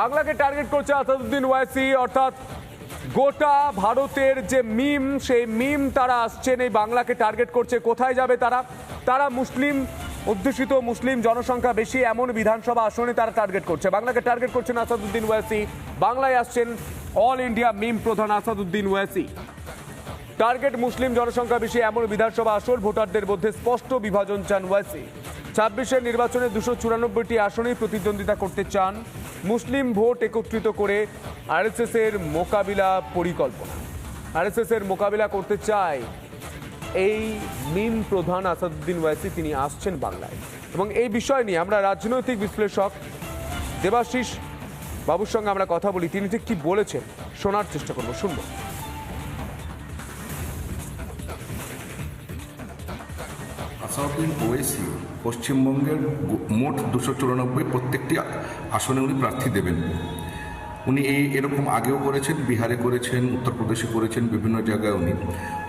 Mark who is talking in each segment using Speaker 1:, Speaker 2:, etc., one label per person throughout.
Speaker 1: বাংলাকে টার্গেট করছে আসাদুদ্দিন ওয়াইসি, অর্থাৎ গোটা ভারতের যে মিম সেই মিম তারা আসছেন, এই বাংলাকে টার্গেট করছে। কোথায় যাবে তারা? তারা মুসলিম, অধ্যুষিত মুসলিম জনসংখ্যা বেশি, এমন বিধানসভা আসনে তারা টার্গেট করছে। বাংলাকে টার্গেট করছেন আসাদুদ্দিন ওয়াইসি। বাংলায় আসছেন অল ইন্ডিয়া মিম প্রধান আসাদুদ্দিন ওয়াইসি। টার্গেট মুসলিম জনসংখ্যা বেশি, এমন বিধানসভা আসন ভোটারদের মধ্যে স্পষ্ট বিভাজন চান ওয়াইসি। ছাব্বিশের নির্বাচনে দুশো চুরানব্বইটি আসনেই প্রতিদ্বন্দ্বিতা করতে চান মুসলিম ভোট একত্রিত করে আরএসএস এর মোকাবিলা পরিকল্পনা। আরএসএস এর মোকাবিলা করতে চায় এই মিম প্রধান আসাদুদ্দিন ওয়াইসি, তিনি আসছেন বাংলায়। এবং এই বিষয় নিয়ে আমরা রাজনৈতিক বিশ্লেষক দেবাশিস বাবুর সঙ্গে আমরা কথা বলি। তিনি ঠিক কি বলেছেন, শোনার চেষ্টা করব, শুনব।
Speaker 2: আসাউদ্দিন ওয়েসি পশ্চিমবঙ্গের মোট দুশো চুরানব্বই প্রত্যেকটি আসনে উনি প্রার্থী দেবেন। উনি এই এরকম আগেও করেছেন, বিহারে করেছেন, উত্তরপ্রদেশে করেছেন, বিভিন্ন জায়গায় উনি।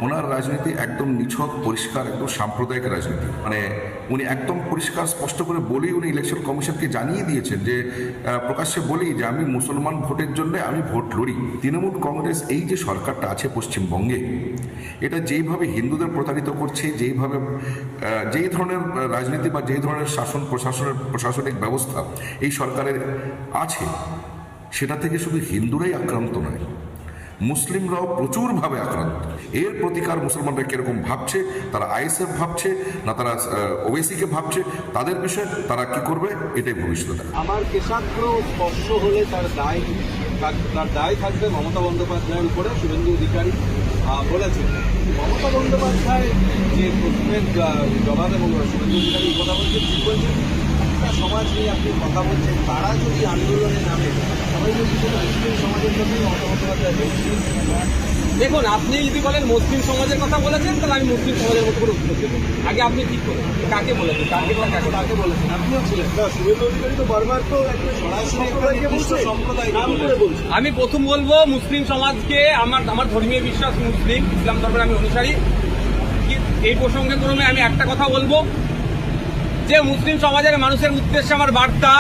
Speaker 2: ওনার রাজনীতি একদম নিছক, পরিষ্কার, একদম সাম্প্রদায়িক রাজনীতি। মানে উনি একদম পরিষ্কার, স্পষ্ট করে বলেই উনি ইলেকশন কমিশনকে জানিয়ে দিয়েছেন যে প্রকাশ্যে বলেই যে, আমি মুসলমান ভোটের জন্য আমি ভোট লড়ি। তৃণমূল কংগ্রেস এই যে সরকারটা আছে পশ্চিমবঙ্গে, এটা যেইভাবে হিন্দুদের প্রতারিত করছে, যেইভাবে যেই ধরনের রাজনীতি বা যেই ধরনের শাসন, প্রশাসনের, প্রশাসনিক ব্যবস্থা এই সরকারের আছে সেটা থেকে শুধু হিন্দুরাই আক্রান্ত নয়, মুসলিমরাও প্রচুরভাবে আক্রান্ত। এর প্রতিকার মুসলমানরা কীরকম ভাবছে, তারা আইএসএফ ভাবছে, না তারা ওবেসিকে ভাবছে, তাদের বিষয়ে তারা কি করবে, এটাই ভবিষ্যৎ
Speaker 3: আমার কেশাগ্র স্পর্শ হলে তার দায়, তার- দায় থাকবে মমতা বন্দ্যোপাধ্যায়ের উপরে, শুভেন্দু অধিকারী বলেছেন। মমতা বন্দ্যোপাধ্যায় যে প্রশ্নের জবাবে বলব শুভেন্দু অধিকারী কথা বলছেন সমাজ নিয়ে আপনি কথা বলছেন, তারা যদি আন্দোলনে নামে সবাই যদি সেটা মুসলিম সমাজের জন্যই মমতা বন্দ্যোপাধ্যায় বলছেন
Speaker 4: দেখুন আপনি যদি বলেন মুসলিম সমাজের কথা বলেছেন তাহলে আমি মুসলিম সমাজের মতো করে উত্তর দেবো। আগে আপনি ঠিক করেন কাকে বলেছেন? কাকে বা কাকে
Speaker 3: তাকে বলেছেন? আপনিও ছিলেন।
Speaker 4: আমি প্রথম বলব মুসলিম সমাজকে আমার আমার ধর্মীয় বিশ্বাস মুসলিম ইসলাম ধর্মের আমি অনুসারী। এই প্রসঙ্গে ক্রমে আমি একটা কথা বলব যে মুসলিম সমাজের মানুষের উদ্দেশ্যে আমার বার্তা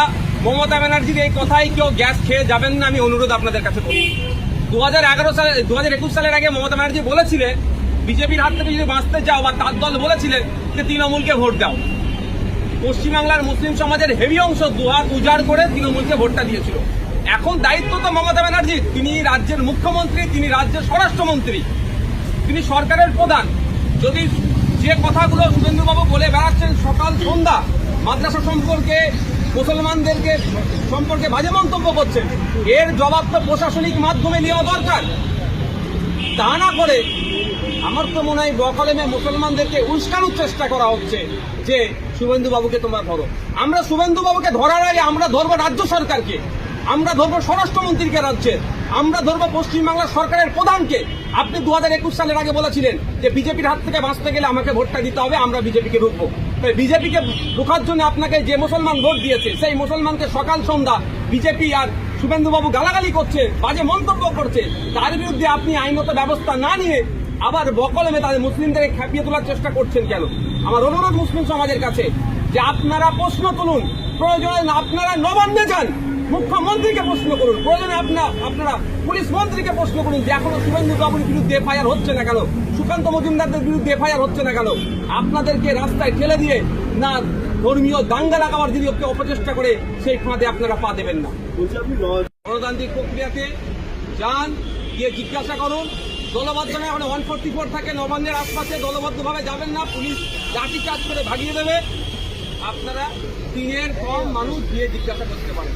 Speaker 4: মমতা ব্যানার্জির এই কথাই কেউ গ্যাস খেয়ে যাবেন না, আমি অনুরোধ আপনাদের কাছে করি। দু হাজার এগারো সালে দু হাজার একুশ সালের আগে মমতা ব্যানার্জি বলেছিলেন, বিজেপির হাত থেকে যদি বাঁচতে যাও বা তার দল বলেছিলেন যে তৃণমূলকে ভোট দাও। পশ্চিমবাংলার মুসলিম সমাজের হেভি অংশ দুহাত উজাড় করে তৃণমূলকে ভোটটা দিয়েছিল। এখন দায়িত্ব তো মমতা ব্যানার্জি তিনি রাজ্যের মুখ্যমন্ত্রী, তিনি রাজ্যের স্বরাষ্ট্রমন্ত্রী, তিনি সরকারের প্রধান। যদি যে কথাগুলো শুভেন্দুবাবু বলে বেড়াচ্ছেন সকাল সন্ধ্যা, মাদ্রাসা সম্পর্কে মুসলমানদেরকে সম্পর্কে বাজে মন্তব্য করছেন। এর জবাব তো প্রশাসনিক মাধ্যমে নেওয়া দরকার। তা না করে আমার তো মনে হয় বকলেমে মুসলমানদেরকে উস্কানোর চেষ্টা করা হচ্ছে যে শুভেন্দু বাবুকে তোমরা ধরো। আমরা শুভেন্দু বাবুকে ধরার আগে আমরা ধরবো রাজ্য সরকারকে, আমরা ধরবো স্বরাষ্ট্রমন্ত্রীকে রাজ্যের, আমরা ধরবো পশ্চিমবাংলার সরকারের প্রধানকে। আপনি দু হাজার একুশ সালের আগে বলেছিলেন যে বিজেপির হাত থেকে বাঁচতে গেলে আমাকে ভোটটা দিতে হবে, আমরা বিজেপিকে রুখবো বিজেপিকে ঢোকার জন্য আপনাকে যে মুসলমান ভোট দিয়েছে, সেই মুসলমানকে সকাল সন্ধ্যা বিজেপি আর শুভেন্দুবাবু গালাগালি করছে, বাজে মন্তব্য করছে, তার বিরুদ্ধে আপনি আইনত ব্যবস্থা না নিয়ে আবার বকলমে তাদের মুসলিমদের খ্যাপিয়ে তোলার চেষ্টা করছেন কেন? আমার অনুরোধ মুসলিম সমাজের কাছে যে আপনারা প্রশ্ন তুলুন, প্রয়োজনে আপনারা নবান্নে যান। মুখ্যমন্ত্রীকে প্রশ্ন করুন। প্রয়োজনে আপনার আপনারা পুলিশ মন্ত্রীকে প্রশ্ন করুন যে এখনও শুভেন্দু বাবুর বিরুদ্ধে এফআইআর হচ্ছে না কেন? সুকান্ত মজুমদারদের বিরুদ্ধে এফআইআর হচ্ছে না কেন? আপনাদেরকে রাস্তায় ঠেলে দিয়ে না ধর্মীয় দাঙ্গা লাগাবার যদি কেউ অপচেষ্টা করে সেই ফাঁদে আপনারা পা দেবেন না। গণতান্ত্রিক প্রক্রিয়াতে যান গিয়ে জিজ্ঞাসা করুন। দলবদ্ধ না এখন ওয়ান ফোর্টি ফোর থাকে নবান্নের আশপাশে দলবদ্ধভাবে যাবেন না। পুলিশ লাঠি চার্জ করে ভাগিয়ে দেবে। আপনারা তিনের কম মানুষ গিয়ে জিজ্ঞাসা করতে পারেন।